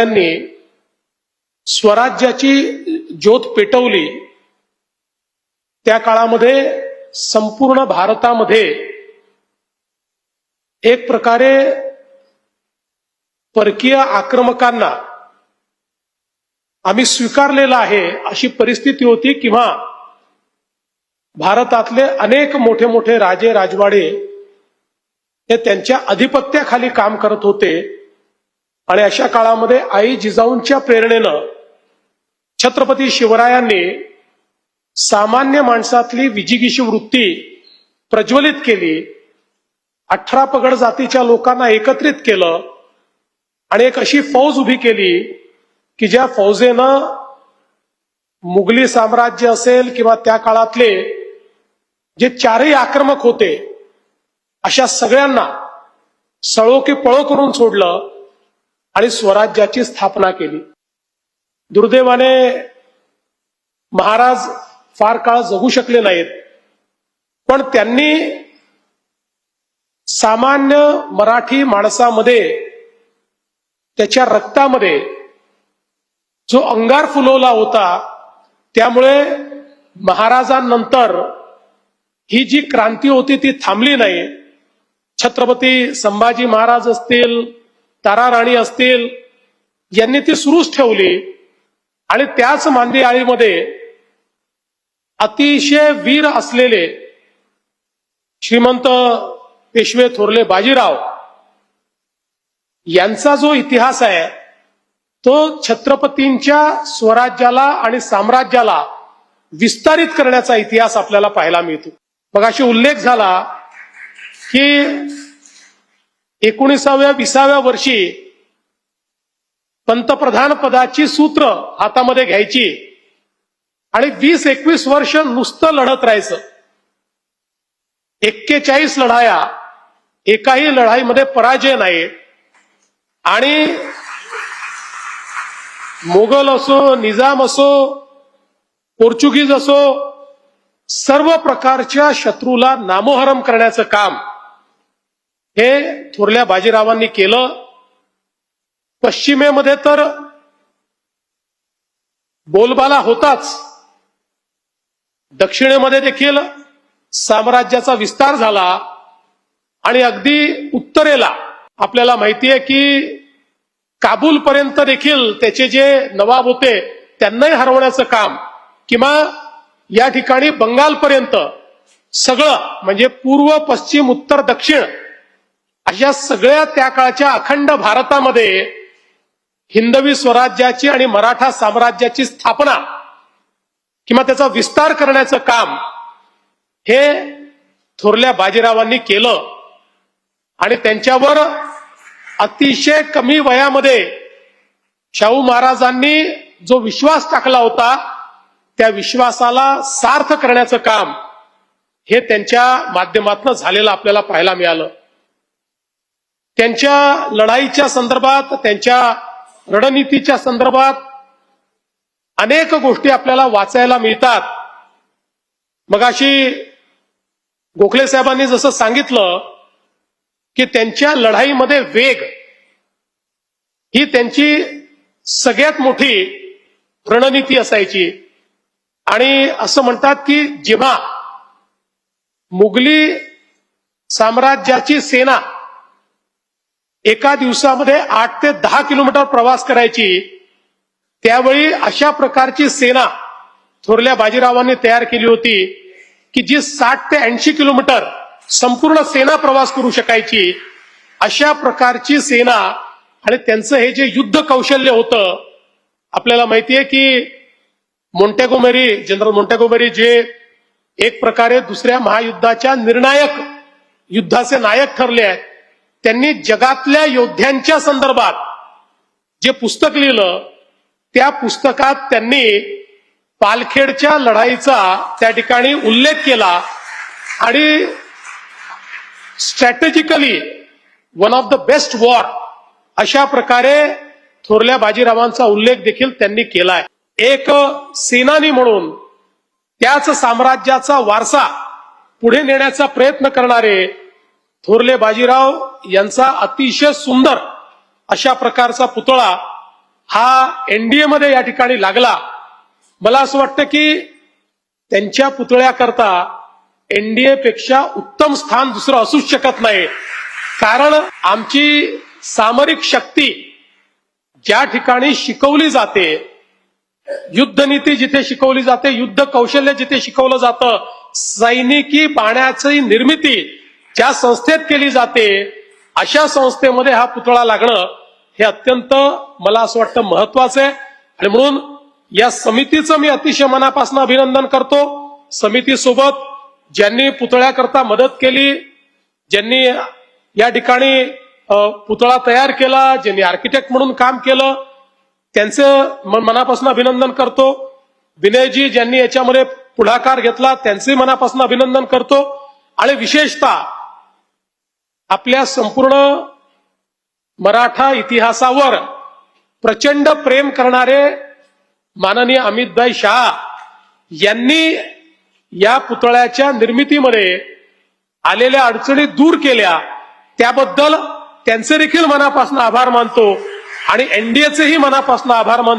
त्यांनी स्वराज्याची ज्योत पेटवली. त्या काळामध्ये संपूर्ण भारतामध्ये एक प्रकारे परकीय आक्रमकांना आम्ही स्वीकारलेला आहे अशी परिस्थिती होती किंवा भारतातले अनेक मोठे मोठे राजे राजवाडे हे त्यांच्या अधिपत्याखाली काम करत होते. आणि अशा काळामध्ये आई जिजाऊंच्या प्रेरणेनं छत्रपती शिवरायांनी सामान्य माणसातली विजिगीशी वृत्ती प्रज्वलित केली. अठरा पगड जातीच्या लोकांना एकत्रित केलं आणि एक अशी फौज उभी केली की ज्या फौजेनं मुघली साम्राज्य असेल किंवा त्या काळातले जे चारही आक्रमक होते अशा सगळ्यांना सळो की पळो करून सोडलं. आणि स्वराज्याची स्थापना केली. दुर्दैवाने महाराज फार काळ जगू शकले नाहीत. पण त्यांनी सामान्य मराठी माणसामध्ये त्याच्या रक्तामध्ये जो अंगार फुलवला होता त्यामुळे महाराजांनंतर ही जी क्रांती होती ती थांबली नाही. छत्रपती संभाजी महाराज असतील तारा राणी असतील यांनी ती सुरूच ठेवली. आणि त्याच मांदी आळीमध्ये अतिशय वीर असलेले श्रीमंत पेशवे थोरले बाजीराव यांचा जो इतिहास आहे तो छत्रपतींच्या स्वराज्याला आणि साम्राज्याला विस्तारित करण्याचा इतिहास आपल्याला पाहायला मिळतो. मग अशी उल्लेख झाला की एकोणीसाव्या विसाव्या वर्षी पंतप्रधान पदाची सूत्र हातामध्ये घ्यायची आणि वीस एकवीस वर्ष नुसतं लढत राहायचं. एक्केचाळीस लढाया एकाही लढाईमध्ये पराजय नाही. आणि मोगल असो निजाम असो पोर्चुगीज असो सर्व प्रकारच्या शत्रूला नामोहरम करण्याचं काम हे थोरल्या बाजीरावांनी केलं. पश्चिमेमध्ये तर बोलबाला होताच. दक्षिणेमध्ये देखील साम्राज्याचा विस्तार झाला आणि अगदी उत्तरेला. आपल्याला माहितीये की काबूल पर्यंत देखील त्याचे जे नवाब होते त्यांनाही हरवण्याचं काम किंवा या ठिकाणी बंगालपर्यंत सगळं म्हणजे पूर्व पश्चिम उत्तर दक्षिण अशा सगळ्या त्या काळच्या अखंड भारतामध्ये हिंदवी स्वराज्याची आणि मराठा साम्राज्याची स्थापना किंवा त्याचा विस्तार करण्याचं काम हे थोरल्या बाजीरावांनी केलं. आणि त्यांच्यावर अतिशय कमी वयामध्ये शाहू महाराजांनी जो विश्वास टाकला होता त्या विश्वासाला सार्थ करण्याचं काम हे त्यांच्या माध्यमातून झालेलं आपल्याला पाहायला मिळालं. त्यांच्या लढाईच्या संदर्भात त्यांच्या रणनीतीच्या संदर्भात अनेक गोष्टी आपल्याला वाचायला मिळतात. मग अशी गोखले साहेबांनी जसं सांगितलं की त्यांच्या लढाईमध्ये वेग ही त्यांची सगळ्यात मोठी रणनीती असायची. आणि असं म्हणतात की जेव्हा मुघली साम्राज्याची सेना एका दिवसामध्ये आठ ते दहा किलोमीटर प्रवास करायची. त्यावेळी अशा प्रकारची सेना थोरल्या बाजीरावांनी तयार केली होती की जी साठ ते ऐंशी किलोमीटर संपूर्ण सेना प्रवास करू शकायची. अशा प्रकारची सेना आणि त्यांचं हे जे युद्ध कौशल्य होतं आपल्याला माहिती आहे की मोंटेगोमेरी जनरल मोंटेगोमेरी जे एक प्रकारे दुसऱ्या महायुद्धाच्या निर्णायक युद्धाचे नायक ठरले आहेत. त्यांनी जगातल्या योद्ध्यांच्या संदर्भात जे पुस्तक लिहिलं त्या पुस्तकात त्यांनी पालखेडच्या लढाईचा त्या ठिकाणी उल्लेख केला आणि strategically one of the best war अशा प्रकारे थोरल्या बाजीरावांचा उल्लेख देखील त्यांनी केलाय. एक सेनानी म्हणून त्याच साम्राज्याचा वारसा पुढे नेण्याचा प्रयत्न करणारे थोरले बाजीराव यांचा अतिशय सुंदर अशा प्रकारचा पुतळा हा एनडीए मध्ये या ठिकाणी लागला. मला असं वाटतं की त्यांच्या पुतळ्याकरता एनडीए पेक्षा उत्तम स्थान दुसरं असूच शकत नाही. कारण आमची सामरिक शक्ती ज्या ठिकाणी शिकवली जाते युद्धनीती जिथे शिकवली जाते युद्ध कौशल्य जिथे शिकवलं जातं सैनिकी पाण्याची निर्मिती ज्या संस्थेत केली जाते अशा संस्थेमध्ये हा पुतळा लागणं हे अत्यंत मला असं वाटतं महत्वाचं आहे. आणि म्हणून या समितीचं मी अतिशय मनापासून अभिनंदन करतो. समितीसोबत ज्यांनी पुतळ्याकरता मदत केली ज्यांनी या ठिकाणी पुतळा तयार केला ज्यांनी आर्किटेक्ट म्हणून काम केलं त्यांचं मनापासून अभिनंदन करतो. विनयजी ज्यांनी याच्यामध्ये पुढाकार घेतला त्यांचे मनापासून अभिनंदन करतो. आणि विशेषतः आपल्या संपूर्ण मराठा इतिहासावर प्रचंड प्रेम करणारे माननीय अमितभाई शहा यांनी या पुतळ्याच्या निर्मितीमध्ये आलेल्या अडचणी दूर केल्या. त्याबद्दल त्यांचे देखील मनापासून आभार मानतो आणि एनडीएचेही मनापासून आभार मानतो.